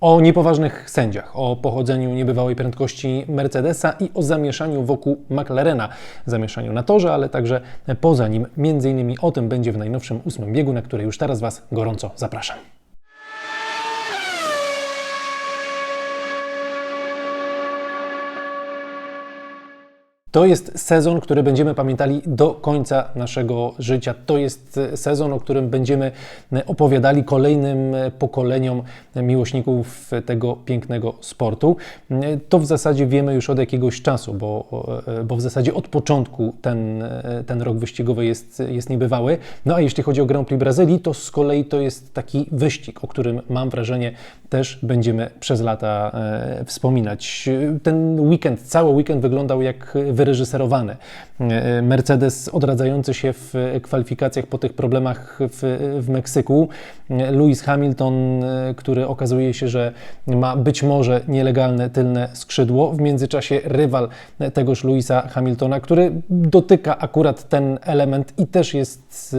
O niepoważnych sędziach, o pochodzeniu niebywałej prędkości Mercedesa i o zamieszaniu wokół McLarena. Zamieszaniu na torze, ale także poza nim. Między innymi o tym będzie w najnowszym ósmym biegu, na który już teraz Was gorąco zapraszam. To jest sezon, który będziemy pamiętali do końca naszego życia. To jest sezon, o którym będziemy opowiadali kolejnym pokoleniom miłośników tego pięknego sportu. To w zasadzie wiemy już od jakiegoś czasu, bo, bo w zasadzie od początku ten, ten rok wyścigowy jest, jest niebywały. No a jeśli chodzi o Grand Prix Brazylii, to z kolei to jest taki wyścig, o którym mam wrażenie też będziemy przez lata e, wspominać. Ten weekend, cały weekend wyglądał jak wyreżyserowany. Mercedes odradzający się w kwalifikacjach po tych problemach w, w Meksyku. Lewis Hamilton, który okazuje się, że ma być może nielegalne tylne skrzydło. W międzyczasie rywal tegoż Lewisa Hamiltona, który dotyka akurat ten element i też jest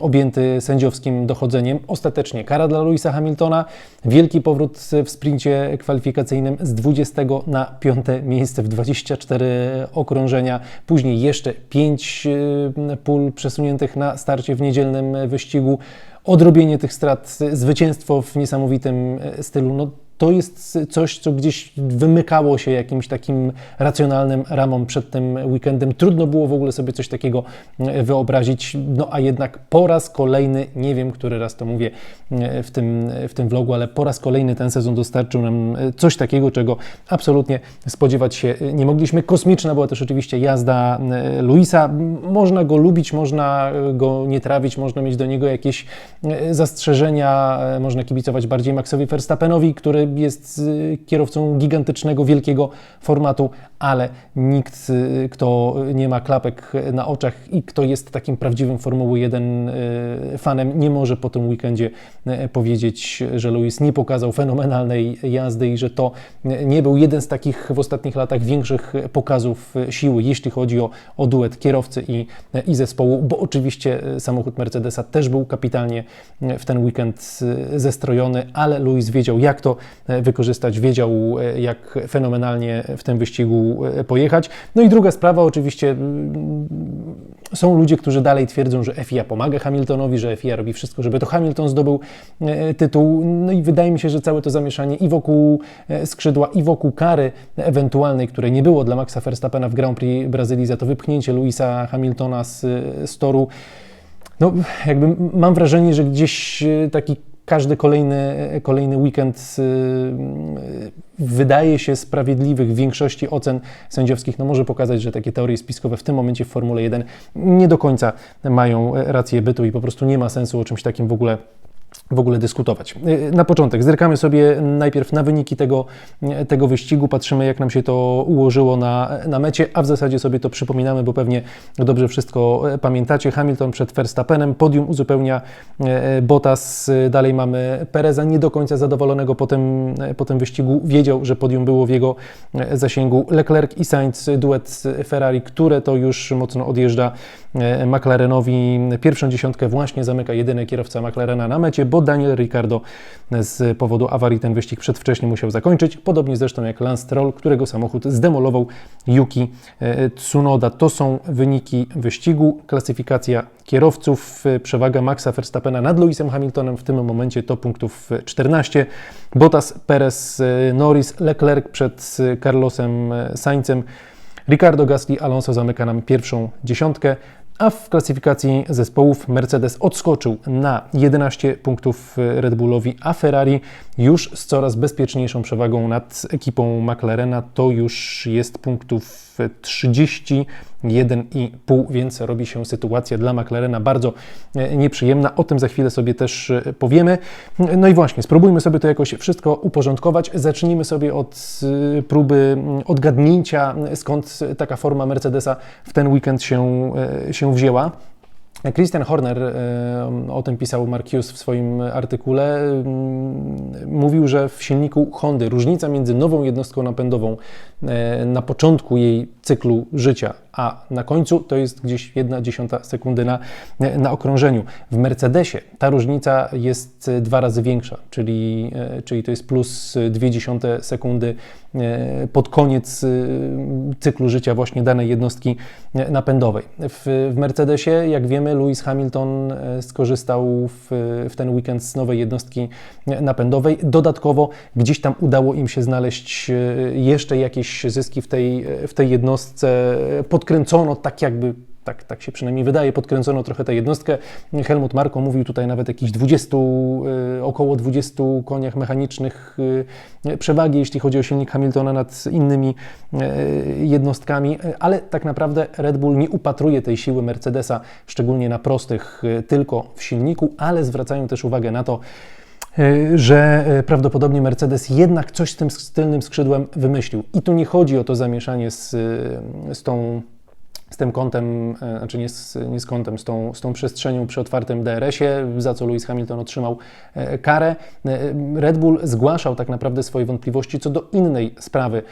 objęty sędziowskim dochodzeniem. Ostatecznie kara dla Lewisa Hamiltona, wielki powrót w sprincie kwalifikacyjnym z 20 na 5 miejsce w 24 okrążenia, później jeszcze 5 pól przesuniętych na starcie w niedzielnym wyścigu, odrobienie tych strat, zwycięstwo w niesamowitym stylu. No, to jest coś, co gdzieś wymykało się jakimś takim racjonalnym ramom przed tym weekendem. Trudno było w ogóle sobie coś takiego e, wyobrazić, no a jednak po raz kolejny, nie wiem, który raz to mówię e, w tym, w tym vlogu, ale po raz kolejny ten sezon dostarczył nam e, coś takiego, czego absolutnie spodziewać się nie mogliśmy. Kosmiczna była też oczywiście jazda Luisa. Można go lubić, można go nie trawić, można mieć do niego jakieś zastrzeżenia, można kibicować bardziej Maxowi Verstappenowi, który jest y, kierowcą gigantycznego, wielkiego formatu, ale nikt, y, kto nie ma klapek na oczach i kto jest takim prawdziwym Formuły 1 y, fanem, nie może po tym weekendzie powiedzieć, że Lewis nie pokazał fenomenalnej jazdy i że to nie był jeden z takich w ostatnich latach większych pokazów siły, jeśli chodzi o, o duet kierowcy i, i zespołu, bo oczywiście samochód Mercedesa też był kapitalnie w ten weekend zestrojony, ale Lewis wiedział, jak to wykorzystać, wiedział e, jak fenomenalnie w tym wyścigu e, pojechać. No i druga sprawa, oczywiście są ludzie, którzy dalej twierdzą, że FIA pomaga Hamiltonowi, że FIA robi wszystko, żeby to Hamilton zdobył tytuł. No i wydaje mi się, że całe to zamieszanie i wokół skrzydła, i wokół kary ewentualnej, której nie było dla Maxa Verstappena w Grand Prix Brazylii za to wypchnięcie Louisa Hamiltona z, z toru, no jakby mam wrażenie, że gdzieś taki każdy kolejny, kolejny weekend y, wydaje się sprawiedliwych w większości ocen sędziowskich, no może pokazać, że takie teorie spiskowe w tym momencie w Formule 1 nie do końca mają rację bytu i po prostu nie ma sensu o czymś takim w ogóle w ogóle dyskutować. Na początek zerkamy sobie najpierw na wyniki tego, tego wyścigu, patrzymy jak nam się to ułożyło na, na mecie, a w zasadzie sobie to przypominamy, bo pewnie dobrze wszystko pamiętacie. Hamilton przed Verstappenem, podium uzupełnia e, Bottas, dalej mamy Pereza, nie do końca zadowolonego po tym, po tym wyścigu, wiedział, że podium było w jego zasięgu. Leclerc i Sainz, duet Ferrari, które to już mocno odjeżdża e, McLarenowi. Pierwszą dziesiątkę właśnie zamyka jedyny kierowca McLarena na mecie, bo Daniel Ricciardo z powodu awarii ten wyścig przedwcześnie musiał zakończyć, podobnie zresztą jak Lance Stroll, którego samochód zdemolował Yuki e, Tsunoda. To są wyniki wyścigu, klasyfikacja kierowców, przewaga Maxa Verstappena nad Lewisem Hamiltonem w tym momencie to punktów 14, Bottas, Perez, e, Norris, Leclerc przed Carlosem Sainzem, Ricardo Gasly, Alonso zamyka nam pierwszą dziesiątkę a w klasyfikacji zespołów Mercedes odskoczył na 11 punktów Red Bullowi, a Ferrari już z coraz bezpieczniejszą przewagą nad ekipą McLarena to już jest punktów 31,5, więc robi się sytuacja dla McLarena bardzo e, nieprzyjemna. O tym za chwilę sobie też e, powiemy. No i właśnie, spróbujmy sobie to jakoś wszystko uporządkować. Zacznijmy sobie od e, próby odgadnięcia, skąd taka forma Mercedesa w ten weekend się, się wzięła. Christian Horner, o tym pisał Mark Hughes w swoim artykule, mówił, że w silniku Hondy różnica między nową jednostką napędową e, na początku jej cyklu życia, a na końcu to jest gdzieś jedna dziesiąta sekundy na, na okrążeniu. W Mercedesie ta różnica jest dwa razy większa, czyli, czyli to jest plus dwie dziesiąte sekundy pod koniec cyklu życia właśnie danej jednostki napędowej. W, w Mercedesie, jak wiemy, Lewis Hamilton skorzystał w, w ten weekend z nowej jednostki napędowej. Dodatkowo gdzieś tam udało im się znaleźć jeszcze jakieś zyski w tej, w tej jednostce. Podkręcono tak jakby tak, tak się przynajmniej wydaje, podkręcono trochę tę jednostkę. Helmut Marko mówił tutaj nawet jakichś 20, około 20 koniach mechanicznych przewagi, jeśli chodzi o silnik Hamiltona nad innymi jednostkami, ale tak naprawdę Red Bull nie upatruje tej siły Mercedesa, szczególnie na prostych, tylko w silniku, ale zwracają też uwagę na to, że prawdopodobnie Mercedes jednak coś z tym tylnym skrzydłem wymyślił. I tu nie chodzi o to zamieszanie z, z tą z tym kątem, e, znaczy nie z, nie z kątem, z tą, z tą przestrzenią przy otwartym DRS-ie, za co Lewis Hamilton otrzymał e, karę. E, Red Bull zgłaszał tak naprawdę swoje wątpliwości co do innej sprawy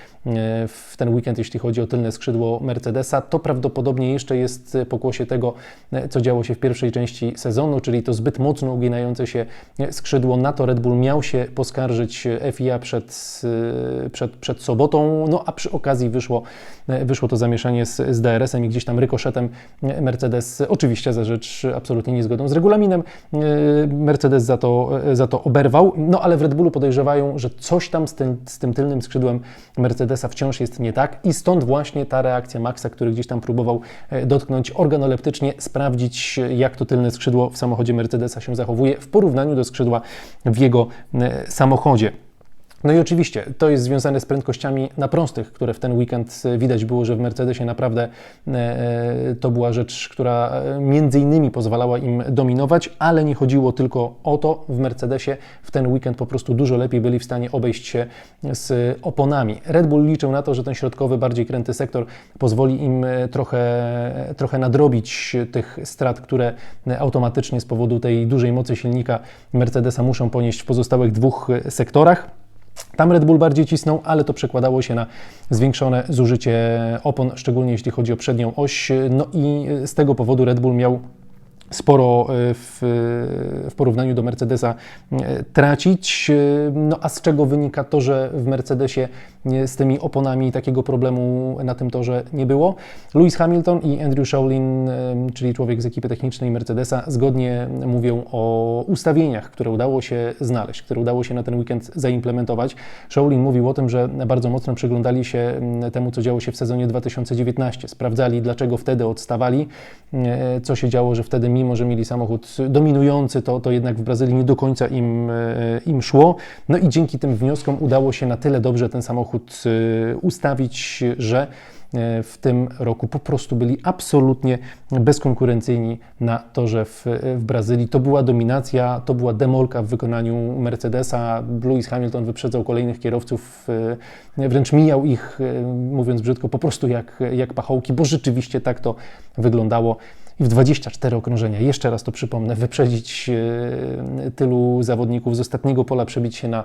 w ten weekend, jeśli chodzi o tylne skrzydło Mercedesa. To prawdopodobnie jeszcze jest pokłosie tego, co działo się w pierwszej części sezonu, czyli to zbyt mocno uginające się skrzydło. Na to Red Bull miał się poskarżyć FIA przed, przed, przed sobotą, no a przy okazji wyszło, wyszło to zamieszanie z, z DRS-em i gdzieś tam rykoszetem Mercedes, oczywiście za rzecz absolutnie niezgodną z regulaminem, Mercedes za to, za to oberwał, no ale w Red Bullu podejrzewają, że coś tam z tym, z tym tylnym skrzydłem Mercedesa wciąż jest nie tak i stąd właśnie ta reakcja Maxa, który gdzieś tam próbował e, dotknąć organoleptycznie, sprawdzić jak to tylne skrzydło w samochodzie Mercedesa się zachowuje w porównaniu do skrzydła w jego e, samochodzie. No i oczywiście to jest związane z prędkościami na prostych, które w ten weekend e, widać było, że w Mercedesie naprawdę e, e, to była rzecz, która między innymi pozwalała im dominować, ale nie chodziło tylko o to. W Mercedesie w ten weekend po prostu dużo lepiej byli w stanie obejść się z oponami. Red Bull liczył na to, że ten środkowy, bardziej kręty sektor pozwoli im trochę, trochę nadrobić tych strat, które automatycznie z powodu tej dużej mocy silnika Mercedesa muszą ponieść w pozostałych dwóch sektorach. Tam Red Bull bardziej cisnął, ale to przekładało się na zwiększone zużycie opon, szczególnie jeśli chodzi o przednią oś. No i z tego powodu Red Bull miał sporo e, w, w, porównaniu do Mercedesa e, tracić. E, no a z czego wynika to, że w Mercedesie z tymi oponami takiego problemu na tym torze nie było? Lewis Hamilton i Andrew Shaolin, czyli człowiek z ekipy technicznej Mercedesa, zgodnie mówią o ustawieniach, które udało się znaleźć, które udało się na ten weekend zaimplementować. Shaolin mówił o tym, że bardzo mocno przyglądali się temu, co działo się w sezonie 2019. Sprawdzali, dlaczego wtedy odstawali, co się działo, że wtedy mimo że mieli samochód dominujący, to, to jednak w Brazylii nie do końca im, e, im szło. No i dzięki tym wnioskom udało się na tyle dobrze ten samochód e, ustawić, że e, w tym roku po prostu byli absolutnie bezkonkurencyjni na torze w, w Brazylii. To była dominacja, to była demolka w wykonaniu Mercedesa. Lewis Hamilton wyprzedzał kolejnych kierowców, wręcz mijał ich, mówiąc brzydko, po prostu jak, jak pachołki, bo rzeczywiście tak to wyglądało i w 24 okrążenia, jeszcze raz to przypomnę, wyprzedzić e, tylu zawodników z ostatniego pola, przebić się na,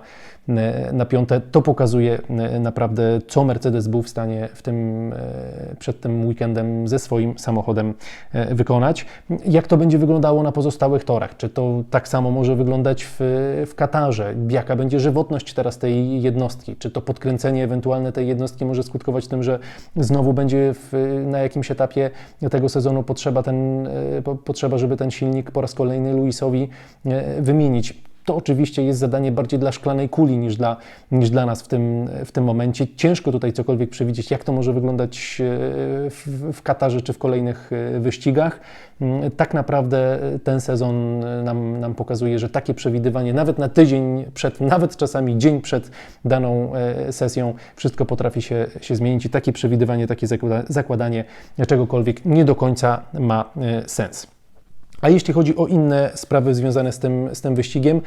e, na piąte, to pokazuje e, naprawdę, co Mercedes był w stanie w tym, przed tym weekendem ze swoim samochodem wykonać. Jak to będzie wyglądało na pozostałych torach? Czy to tak samo może wyglądać w, w Katarze? Jaka będzie żywotność teraz tej jednostki? Czy to podkręcenie ewentualne tej jednostki może skutkować tym, że znowu będzie w, na jakimś etapie tego sezonu potrzeba ten E, potrzeba, żeby ten silnik po raz kolejny Luisowi e, wymienić. To oczywiście jest zadanie bardziej dla szklanej kuli niż dla, niż dla nas w tym, w tym momencie. Ciężko tutaj cokolwiek przewidzieć, jak to może wyglądać e, w, w Katarze czy w kolejnych wyścigach. Mm, tak naprawdę ten sezon nam, nam pokazuje, że takie przewidywanie nawet na tydzień przed, nawet czasami dzień przed daną sesją, wszystko potrafi się, się zmienić i takie przewidywanie, takie zakładanie czegokolwiek nie do końca ma sens. A jeśli chodzi o inne sprawy związane z tym, z tym wyścigiem,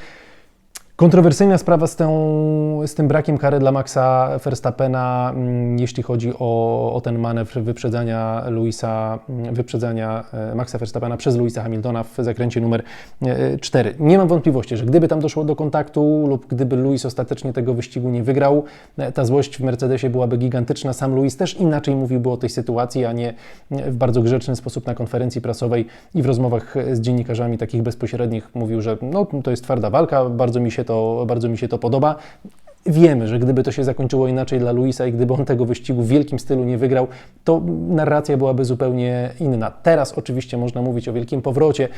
Kontrowersyjna sprawa z, tą, z tym brakiem kary dla Maxa Verstappena, mm, jeśli chodzi o, o ten manewr wyprzedzania Luisa, mm, wyprzedzania e, Maxa Verstappena przez Luisa Hamiltona w zakręcie numer 4. Nie mam wątpliwości, że gdyby tam doszło do kontaktu lub gdyby Luis ostatecznie tego wyścigu nie wygrał, e, ta złość w Mercedesie byłaby gigantyczna. Sam Luis też inaczej mówiłby o tej sytuacji, a nie w bardzo grzeczny sposób na konferencji prasowej i w rozmowach z dziennikarzami takich bezpośrednich mówił, że no, to jest twarda walka, bardzo mi się to to, bardzo mi się to podoba. Wiemy, że gdyby to się zakończyło inaczej dla Luisa i gdyby on tego wyścigu w wielkim stylu nie wygrał, to narracja byłaby zupełnie inna. Teraz oczywiście można mówić o wielkim powrocie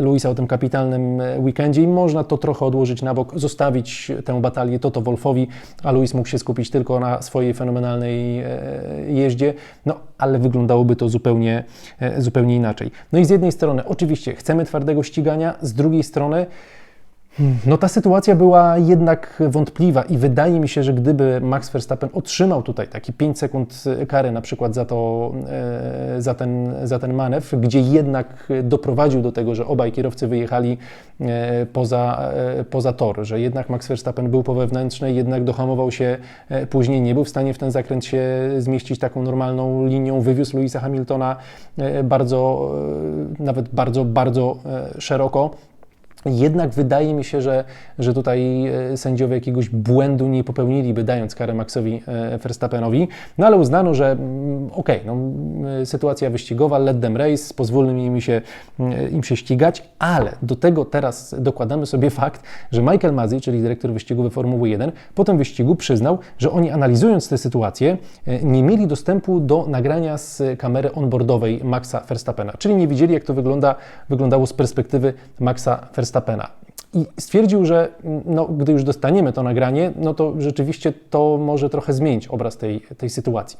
Luisa, o tym kapitalnym weekendzie i można to trochę odłożyć na bok, zostawić tę batalię Toto Wolfowi, a Luis mógł się skupić tylko na swojej fenomenalnej e, jeździe, no ale wyglądałoby to zupełnie, e, zupełnie inaczej. No i z jednej strony oczywiście chcemy twardego ścigania, z drugiej strony no ta sytuacja była jednak wątpliwa i wydaje mi się, że gdyby Max Verstappen otrzymał tutaj taki 5 sekund kary na przykład za, to, e, za, ten, za ten manewr, gdzie jednak doprowadził do tego, że obaj kierowcy wyjechali e, poza, e, poza tor, że jednak Max Verstappen był po wewnętrznej, jednak dohamował się później, nie był w stanie w ten zakręt się zmieścić taką normalną linią, wywiózł Louisa Hamiltona bardzo, nawet bardzo, bardzo szeroko jednak wydaje mi się, że, że tutaj e, sędziowie jakiegoś błędu nie popełniliby, dając karę Maxowi e, Verstappenowi. No ale uznano, że mm, okej, okay, no, e, sytuacja wyścigowa, let them race, pozwólmy im się, im się ścigać, ale do tego teraz dokładamy sobie fakt, że Michael Mazzi, czyli dyrektor wyścigowy Formuły 1, po tym wyścigu przyznał, że oni analizując tę sytuację, nie mieli dostępu do nagrania z kamery onboardowej Maxa Verstappena, czyli nie widzieli, jak to wygląda, wyglądało z perspektywy Maxa Verstappena. Verstappena. I stwierdził, że no, gdy już dostaniemy to nagranie, no to rzeczywiście to może trochę zmienić obraz tej, tej sytuacji.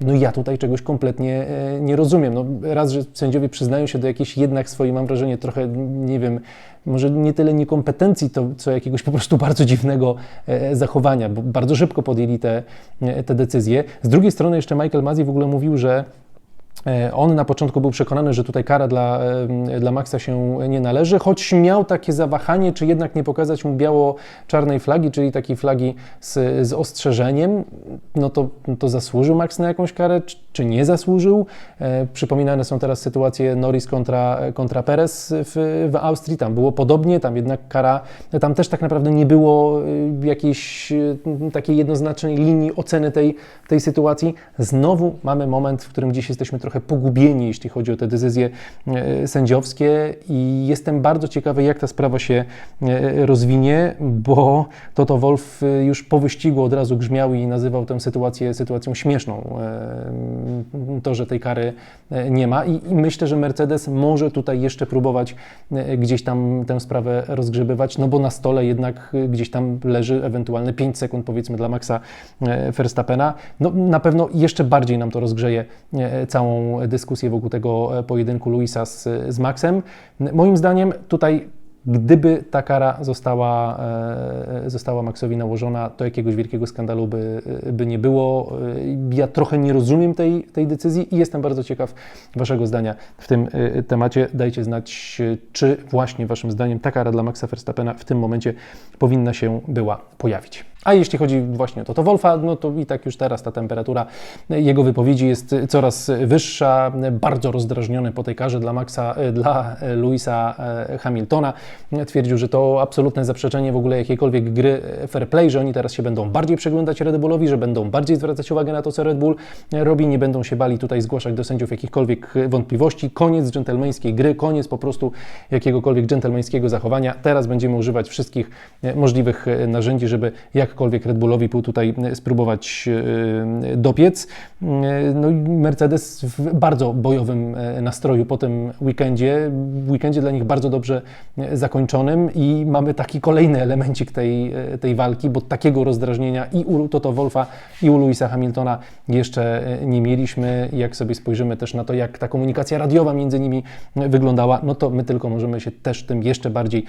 No ja tutaj czegoś kompletnie e, nie rozumiem. No, raz, że sędziowie przyznają się do jakiejś jednak swojej, mam wrażenie, trochę, nie wiem, może nie tyle niekompetencji, to co jakiegoś po prostu bardzo dziwnego e, zachowania, bo bardzo szybko podjęli te, e, te decyzje. Z drugiej strony jeszcze Michael Mazzi w ogóle mówił, że on na początku był przekonany, że tutaj kara dla, e, dla Maxa się nie należy, choć miał takie zawahanie, czy jednak nie pokazać mu biało-czarnej flagi, czyli takiej flagi z, z ostrzeżeniem. No to, to zasłużył Max na jakąś karę, czy, nie zasłużył? E, przypominane są teraz sytuacje Norris kontra, kontra Perez w, w Austrii. Tam było podobnie, tam jednak kara, tam też tak naprawdę nie było e, jakiejś takiej jednoznacznej linii oceny tej, tej sytuacji. Znowu mamy moment, w którym dziś jesteśmy trochę pogubieni, jeśli chodzi o te decyzje e, sędziowskie i jestem bardzo ciekawy, jak ta sprawa się e, rozwinie, bo Toto Wolf e, już po wyścigu od razu grzmiał i nazywał tę sytuację sytuacją śmieszną. To, że tej kary nie ma i myślę, że Mercedes może tutaj jeszcze próbować gdzieś tam tę sprawę rozgrzebywać, no bo na stole jednak gdzieś tam leży ewentualne 5 sekund powiedzmy dla Maxa Verstappena. No, na pewno jeszcze bardziej nam to rozgrzeje całą dyskusję wokół tego e, pojedynku Luisa z, z Maxem. Moim zdaniem tutaj Gdyby ta kara została, e, została Maxowi nałożona, to jakiegoś wielkiego skandalu by, by nie było. Ja trochę nie rozumiem tej, tej decyzji i jestem bardzo ciekaw Waszego zdania w tym e, temacie. Dajcie znać, czy właśnie Waszym zdaniem ta kara dla Maxa Verstappena w tym momencie powinna się była pojawić. A jeśli chodzi właśnie o Toto Wolfa, no to i tak już teraz ta temperatura jego wypowiedzi jest coraz wyższa, bardzo rozdrażniony po tej karze dla Maxa, dla Louisa Hamiltona. Twierdził, że to absolutne zaprzeczenie w ogóle jakiejkolwiek gry fair play, że oni teraz się będą bardziej przeglądać Red Bullowi, że będą bardziej zwracać uwagę na to, co Red Bull robi, nie będą się bali tutaj zgłaszać do sędziów jakichkolwiek wątpliwości. Koniec dżentelmeńskiej gry, koniec po prostu jakiegokolwiek dżentelmeńskiego zachowania. Teraz będziemy używać wszystkich możliwych narzędzi, żeby jak jakkolwiek Red Bullowi pół tutaj e, spróbować e, dopiec. E, no i Mercedes w bardzo bojowym nastroju po tym weekendzie, weekendzie dla nich bardzo dobrze zakończonym i mamy taki kolejny elemencik tej, tej walki, bo takiego rozdrażnienia i u Toto Wolfa i u Louisa Hamiltona jeszcze nie mieliśmy. Jak sobie spojrzymy też na to, jak ta komunikacja radiowa między nimi wyglądała, no to my tylko możemy się też tym jeszcze bardziej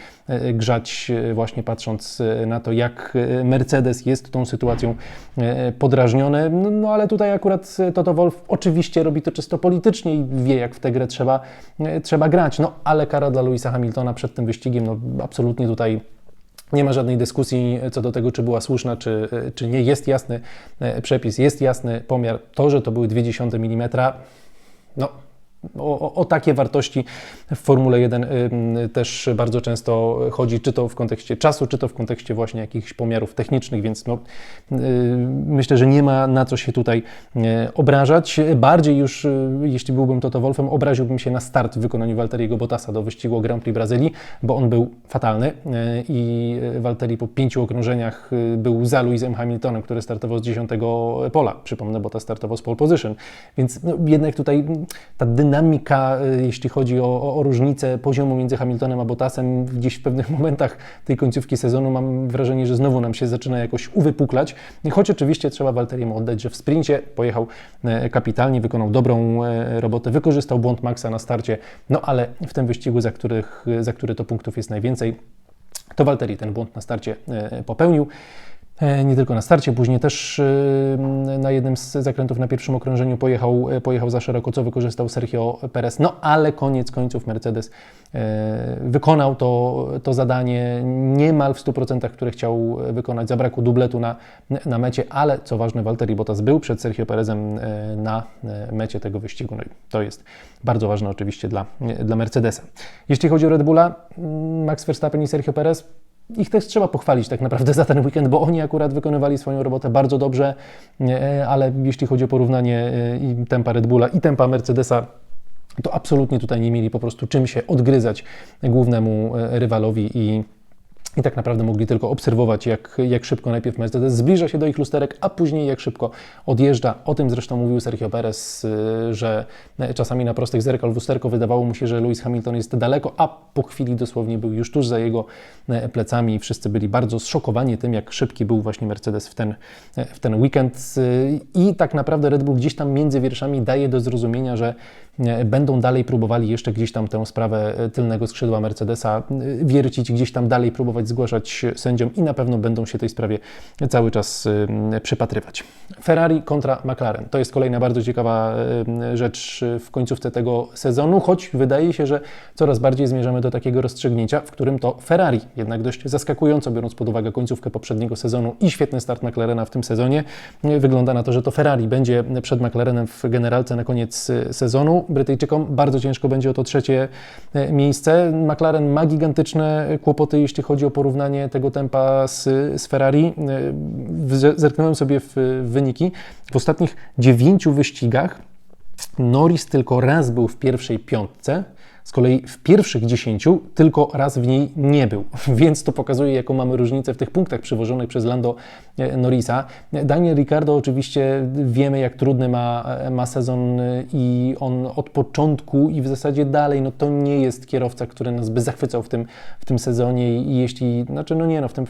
grzać, właśnie patrząc na to, jak Mercedes Mercedes jest tą sytuacją e, podrażniony, no, no ale tutaj akurat Toto Wolf oczywiście robi to czysto politycznie i wie, jak w tę grę trzeba, e, trzeba grać, no ale kara dla Louisa Hamiltona przed tym wyścigiem, no absolutnie tutaj Nie ma żadnej dyskusji co do tego, czy była słuszna, czy, czy nie. Jest jasny przepis, jest jasny pomiar. To, że to były 0,2 mm, no o, o, takie wartości w Formule 1 też bardzo często chodzi, czy to w kontekście czasu, czy to w kontekście właśnie jakichś pomiarów technicznych, więc no, y, myślę, że nie ma na co się tutaj y, obrażać. Bardziej już, y, jeśli byłbym Toto Wolfem, obraziłbym się na start w wykonaniu Walteriego Bottasa do wyścigu Grand Prix Brazylii, bo on był fatalny i Walteri po pięciu okrążeniach był za Lewisem Hamiltonem, który startował z dziesiątego pola. Przypomnę, Bottas startował z pole position, więc no, jednak tutaj ta dynamika dynamika, y, jeśli chodzi o, o, różnicę poziomu między Hamiltonem a Bottasem, gdzieś w pewnych momentach tej końcówki sezonu mam wrażenie, że znowu nam się zaczyna jakoś uwypuklać. Choć oczywiście trzeba Walteriemu oddać, że w sprincie pojechał e, kapitalnie, wykonał dobrą e, robotę, wykorzystał błąd Maxa na starcie, no ale w tym wyścigu, za, których, za który to punktów jest najwięcej, to Walteri ten błąd na starcie e, popełnił. E, nie tylko na starcie, później też e, na jednym z zakrętów na pierwszym okrążeniu pojechał, e, pojechał za szeroko, co wykorzystał Sergio Perez. No ale koniec końców Mercedes wykonał to, to zadanie niemal w 100%, które chciał wykonać. Zabrakło dubletu na, na mecie, ale co ważne, Valtteri Bottas był przed Sergio Perezem na mecie tego wyścigu. No i to jest bardzo ważne oczywiście dla, dla Mercedesa. Jeśli chodzi o Red Bulla, Max Verstappen i Sergio Perez ich też trzeba pochwalić tak naprawdę za ten weekend, bo oni akurat wykonywali swoją robotę bardzo dobrze, ale jeśli chodzi o porównanie e, i tempa Red Bulla i tempa Mercedesa, to absolutnie tutaj nie mieli po prostu czym się odgryzać głównemu e, rywalowi i i tak naprawdę mogli tylko obserwować, jak, jak szybko najpierw Mercedes zbliża się do ich lusterek, a później jak szybko odjeżdża. O tym zresztą mówił Sergio Perez, y, że czasami na prostych zerkal lusterko wydawało mu się, że Lewis Hamilton jest daleko, a po chwili dosłownie był już tuż za jego e, plecami i wszyscy byli bardzo zszokowani tym, jak szybki był właśnie Mercedes w ten, e, w ten weekend. Y, I tak naprawdę Red Bull gdzieś tam między wierszami daje do zrozumienia, że e, będą dalej próbowali jeszcze gdzieś tam tę sprawę tylnego skrzydła Mercedesa wiercić, gdzieś tam dalej próbować zgłaszać sędziom i na pewno będą się tej sprawie cały czas przypatrywać. Ferrari kontra McLaren. To jest kolejna bardzo ciekawa rzecz w końcówce tego sezonu, choć wydaje się, że coraz bardziej zmierzamy do takiego rozstrzygnięcia, w którym to Ferrari, jednak dość zaskakująco biorąc pod uwagę końcówkę poprzedniego sezonu i świetny start McLarena w tym sezonie, wygląda na to, że to Ferrari będzie przed McLarenem w generalce na koniec sezonu. Brytyjczykom bardzo ciężko będzie o to trzecie e, miejsce. McLaren ma gigantyczne kłopoty, jeśli chodzi o porównanie tego tempa z, z Ferrari. E, zerknąłem sobie w wyniki. W ostatnich dziewięciu wyścigach Norris tylko raz był w pierwszej piątce, z kolei w pierwszych dziesięciu tylko raz w niej nie był, więc to pokazuje, jaką mamy różnicę w tych punktach przywożonych przez Lando e, Norrisa. Daniel Ricciardo oczywiście wiemy, jak trudny ma, e, ma sezon e, i on od początku i w zasadzie dalej, no to nie jest kierowca, który nas by zachwycał w tym, w tym sezonie i jeśli, znaczy no nie no, w tym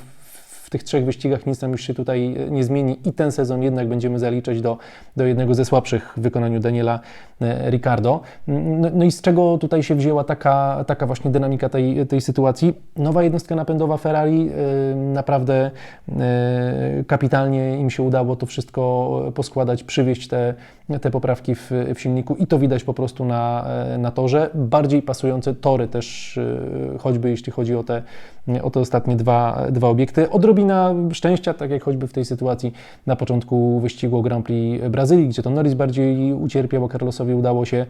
w tych trzech wyścigach nic nam już się tutaj e, nie zmieni i ten sezon jednak będziemy zaliczać do, do jednego ze słabszych w wykonaniu Daniela e, Ricardo. No, no, i z czego tutaj się wzięła taka, taka właśnie dynamika tej, tej sytuacji? Nowa jednostka napędowa Ferrari, e, naprawdę kapitalnie im się udało to wszystko poskładać, przywieźć te, te poprawki w, w silniku i to widać po prostu na, na torze. Bardziej pasujące tory też, choćby jeśli chodzi o te, o te ostatnie dwa, dwa obiekty. Odrobina szczęścia, tak jak choćby w tej sytuacji na początku wyścigu Grand Prix Brazylii, gdzie to Norris bardziej ucierpiał, a Carlosowi udało się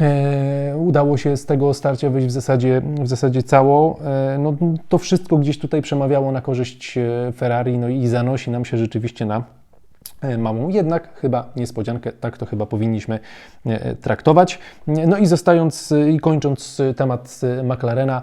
E, udało się z tego starcia wyjść w zasadzie, w zasadzie cało. E, no, to wszystko gdzieś tutaj przemawiało na korzyść e, Ferrari no i zanosi nam się rzeczywiście na e, małą, jednak chyba niespodziankę, tak to chyba powinniśmy e, traktować. No i zostając i kończąc temat McLarena,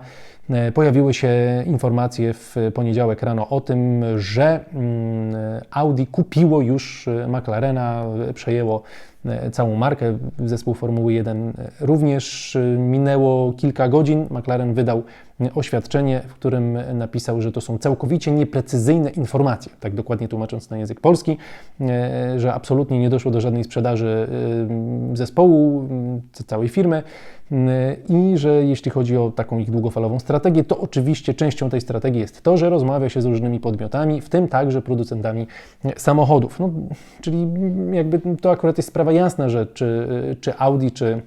E, pojawiły się informacje w poniedziałek rano o tym, że mm, Audi kupiło już McLarena, przejęło e, całą markę. Zespół Formuły 1 również minęło kilka godzin. McLaren wydał oświadczenie, w którym napisał, że to są całkowicie nieprecyzyjne informacje, tak dokładnie tłumacząc na język polski, e, że absolutnie nie doszło do żadnej sprzedaży zespołu, całej firmy i że jeśli chodzi o taką ich długofalową strategię, to oczywiście częścią tej strategii jest to, że rozmawia się z różnymi podmiotami, w tym także producentami samochodów. No, czyli jakby to akurat jest sprawa jasna, że czy, czy Audi, czy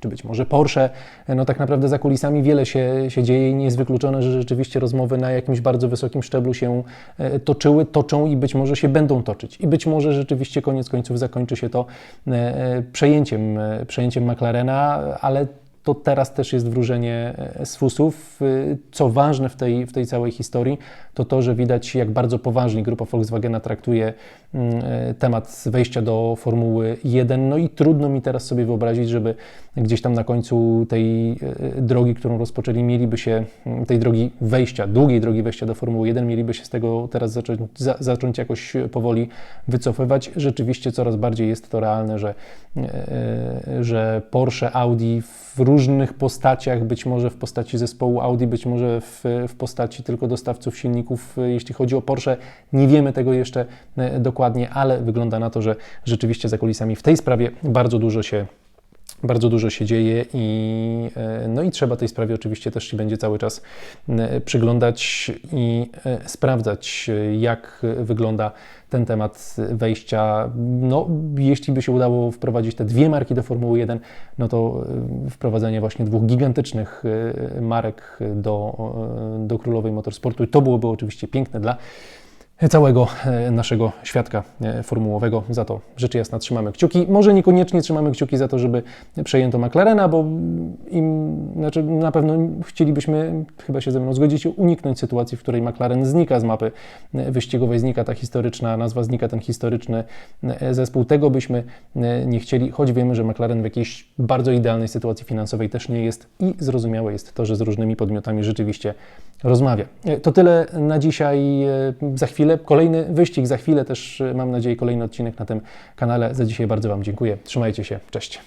czy być może Porsche. No tak naprawdę za kulisami wiele się, się dzieje i nie jest wykluczone, że rzeczywiście rozmowy na jakimś bardzo wysokim szczeblu się e, toczyły, toczą i być może się będą toczyć. I być może rzeczywiście koniec końców zakończy się to e, e, przejęciem, przejęciem McLarena, ale to teraz też jest wróżenie z fusów. Co ważne w tej, w tej całej historii, to to, że widać, jak bardzo poważnie grupa Volkswagena traktuje mm, e, temat wejścia do Formuły 1. No i trudno mi teraz sobie wyobrazić, żeby gdzieś tam na końcu tej e, drogi, którą rozpoczęli, mieliby się, mm, tej drogi wejścia, długiej drogi wejścia do Formuły 1, mieliby się z tego teraz zacząć, za, zacząć jakoś powoli wycofywać. Rzeczywiście coraz bardziej jest to realne, że, e, że Porsche, Audi w różnych postaciach, być może w postaci zespołu Audi, być może w, w postaci tylko dostawców silników, jeśli chodzi o Porsche. Nie wiemy tego jeszcze e, dokładnie, ale wygląda na to, że rzeczywiście za kulisami w tej sprawie bardzo dużo się bardzo dużo się dzieje i, e, no i trzeba tej sprawie oczywiście też się będzie cały czas e, przyglądać i sprawdzać, jak wygląda ten temat wejścia. No, jeśli by się udało wprowadzić te dwie marki do Formuły 1, no to e, wprowadzenie właśnie dwóch gigantycznych e, marek do, e, do Królowej Motorsportu. To byłoby oczywiście piękne dla całego e, naszego świadka e, formułowego. Za to rzecz jasna trzymamy kciuki. Może niekoniecznie trzymamy kciuki za to, żeby przejęto McLarena, bo im, znaczy na pewno chcielibyśmy, chyba się ze mną zgodzicie, uniknąć sytuacji, w której McLaren znika z mapy e, wyścigowej, znika ta historyczna nazwa, znika ten historyczny zespół. Tego byśmy nie chcieli, choć wiemy, że McLaren w jakiejś bardzo idealnej sytuacji finansowej też nie jest i zrozumiałe jest to, że z różnymi podmiotami rzeczywiście rozmawia. To tyle na dzisiaj. Za chwilę. Kolejny wyścig za chwilę, też mam nadzieję kolejny odcinek na tym kanale. Za dzisiaj bardzo Wam dziękuję. Trzymajcie się. Cześć.